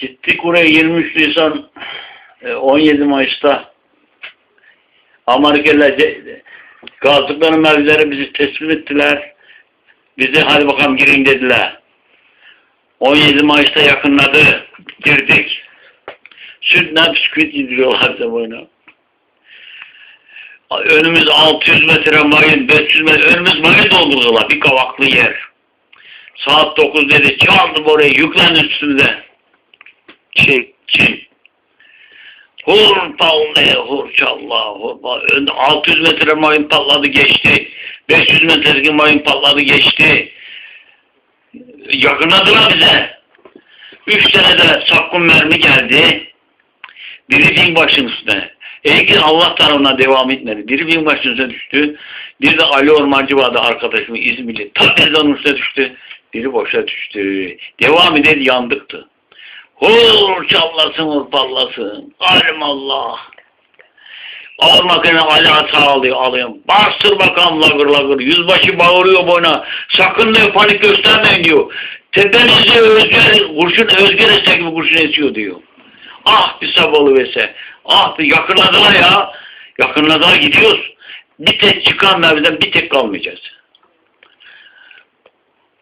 Gittik oraya 23 Nisan e, 17 Mayıs'ta Amerikalılar kazdıkları mevzileri bizi teslim ettiler. Bizi hadi bakalım girin dediler. 17 Mayıs'ta yakınladı. Girdik. Sütle bisküvit yediriyorlar boyuna. Önümüz 600 metre mayın, 500 metre, önümüz mayın doldurdular. Bir kavaklı yer. Saat 9 dedi. Çaldım oraya, yüklen üstümüze. Çin. Hur palle, hur çalla, hur palle. Önde 600 metre mayın patladı geçti. 500 metrelik mayın patladı geçti. Yakınladılar bize. Üç tane de sakın mermi geldi. Biri binbaşının üstüne. Eğer Allah tarafından devam etmedi. Biri binbaşının üstüne düştü. Bir de Ali Ormancı vardı arkadaşım İzmirli. Ta onun üstüne düştü. Biri boşa düştü. Devam eder yandıktı. Hur çallasın hur pallasın. Alim Allah. Al makine Ali hata alıyor alıyorum. Bastır bakalım lagır lagır. Yüzbaşı bağırıyor boyuna. Sakın diyor panik göstermeyin diyor. Tepenizde özgür, kurşun özgür etse gibi kurşun esiyor diyor. Ah bir sabalı vese. Ah bir yakınladılar ya. Yakınladılar gidiyoruz. Bir tek çıkan mevziden bir tek kalmayacağız.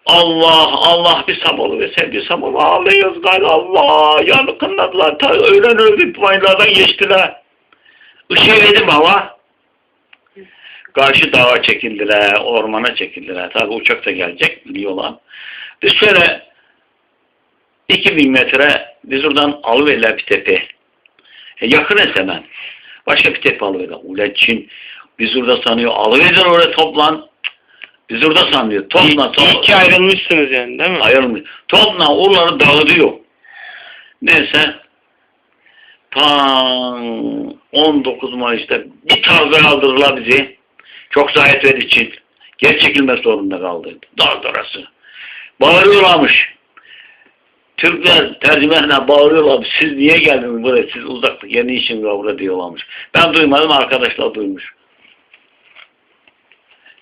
Allah Allah bir sabalı ve bir sabalı ağlıyoruz gayrı Allah. Yakınladılar ta öğlen öldü mayınlardan geçtiler. Işığı verdim hava. Karşı dağa çekildiler ormana çekildiler. Tabi uçak da gelecek biliyorlar. Biz şöyle 2000 metre biz oradan alıverirler bir tepe. E, yakın et hemen başka bir tepe alıverirler ulan Çin biz orada sanıyor alıverirler oraya toplan biz orada sanıyor. Topla İyi, topla. iyi ki ayrılmışsınız yani değil mi? Ayrılmış. Topla oraları dağıtıyor. Neyse. Tam 19 Mayıs'ta bir tarzda kaldırdılar bizi. Çok zahmet verdiği için. Geri çekilme zorunda kaldı. Dar darası. Bağırıyorlarmış. Türkler tercümanına bağırıyorlar. Siz niye geldiniz buraya? Siz uzaklık yeni işin burada diyorlarmış. Ben duymadım. Arkadaşlar duymuş.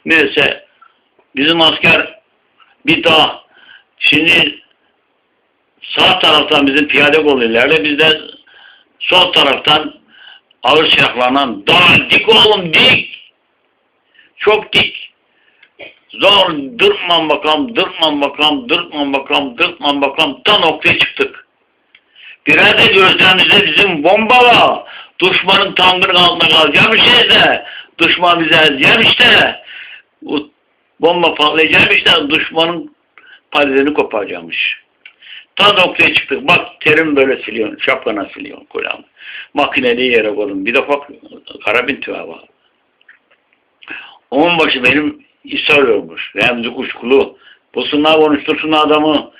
Neyse bizim asker bir daha şimdi sağ taraftan bizim piyade kolu ileride biz de sol taraftan ağır silahlarla daha dik oğlum dik. Çok dik. Zor dırtman bakalım dırtman bakalım dırtman bakalım dırtman bakalım ta noktaya çıktık. Birer de gözlerimizde bizim bombalar düşmanın tangırın altında kalacağım şeyde düşman bize ezeceğim işte. Bu bomba patlayacakmış da düşmanın paletini koparacakmış. Ta noktaya çıktık. Bak terim böyle siliyorsun. Şapkana siliyorsun kulağını. Makineli yere koydum. Bir defa karabin tüve var. Onun başı benim ishal olmuş. Remzi Kuşkulu. Bulsunlar konuştursunlar adamı.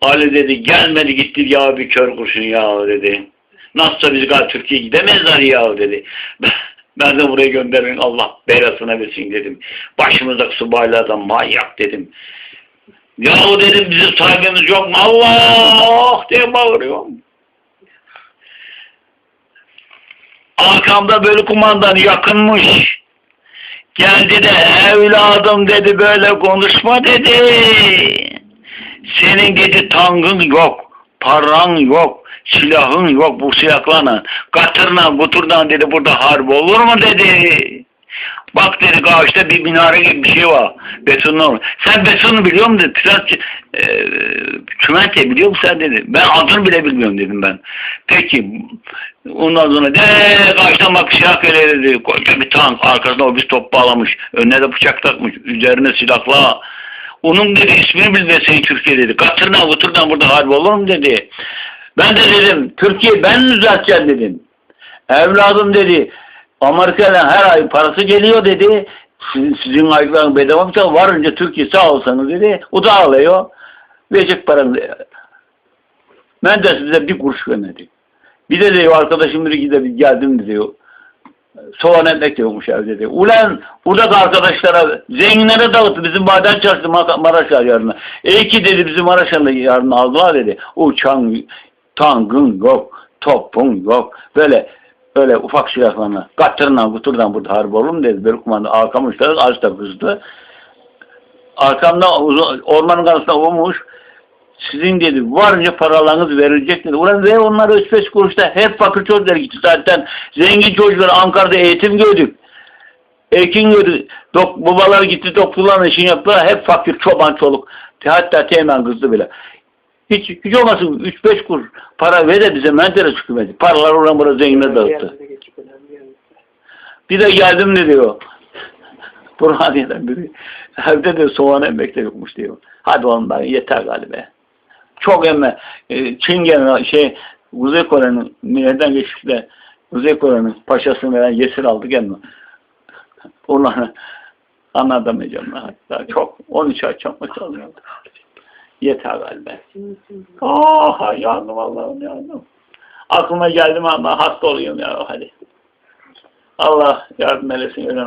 Ali dedi gelmedi gitti ya bir kör kurşun ya dedi. Nasılsa biz gal Türkiye'ye gidemezler ya dedi. Ben de buraya gönderin Allah belasına versin dedim. Başımızdaki subaylardan manyak dedim. Yahu dedim bizim sahibimiz yok mu? Allah diye bağırıyorum. Arkamda böyle kumandan yakınmış. Geldi de evladım dedi böyle konuşma dedi. Senin dedi tangın yok, paran yok, silahın yok bu silahlarla. Katırla, buturdan dedi burada harp olur mu dedi. Bak dedi karşıda bir minare gibi bir şey var. Betonlu olur. Sen betonu biliyor musun. Biraz e, çümente biliyor musun sen dedi. Ben adını bile bilmiyorum dedim ben. Peki ondan sonra de karşıdan bak silah geliyor dedi. Koca bir tank arkasında o bir top bağlamış. Önüne de bıçak takmış. Üzerine silahla. Onun dedi ismini bilmeseydin Türkiye dedi. Katırdan buturdan burada harp olur mu dedi. Ben de dedim Türkiye ben düzelteceğim dedim. Evladım dedi Amerika'dan her ay parası geliyor dedi. Sizin, sizin aylıkların bedava mı? Varınca Türkiye sağ olsanız dedi. O da alıyor. Verecek paranı. Ben de size bir kuruş vermedim. Bir de diyor arkadaşım biri gider geldim diyor. Soğan ekmek diyormuş evde diyor. Ulan buradaki arkadaşlara zenginlere dağıttı bizim maden çarşı Maraş yarına. İyi ki dedi bizim Maraş'ın yarın aldılar dedi. Uçan tangın yok, topun yok. Böyle öyle ufak silahlarla katırla kuturdan burada harp olur dedi. Böyle kumanda arkam az da kızdı. Arkamda ormanın karşısında olmuş Sizin dedi varca paralarınız verilecek dedi. Ulan ver onları 3-5 kuruşta hep fakir çocuklar gitti zaten. Zengin çocuklar Ankara'da eğitim gördük. Ekin gördük. Dok, babalar gitti doktorların işini yaptılar. Hep fakir çoban çoluk. Hatta teğmen kızdı bile. Hiç, hiç olmasın 3-5 kuruş para ver de bize mentere çıkmadı. Paralar oradan buraya zengine dağıttı. Bir de geldim de diyor. Burhaniye'den biri. Evde de soğan emmek de yokmuş diyor. Hadi oğlum ben yeter galiba. Çok emme. E, Çingen şey Kuzey Kore'nin nereden geçip de Kuzey Kore'nin paşasını veren Yesir aldı gelme. Onları anlatamayacağım ben hatta. Çok 13 ay çapma çalıyordu. Yeter galiba. Ah yandım Allah'ım yandım. Aklıma geldi mi ama hasta oluyorum ya hadi. Allah yardım eylesin ölen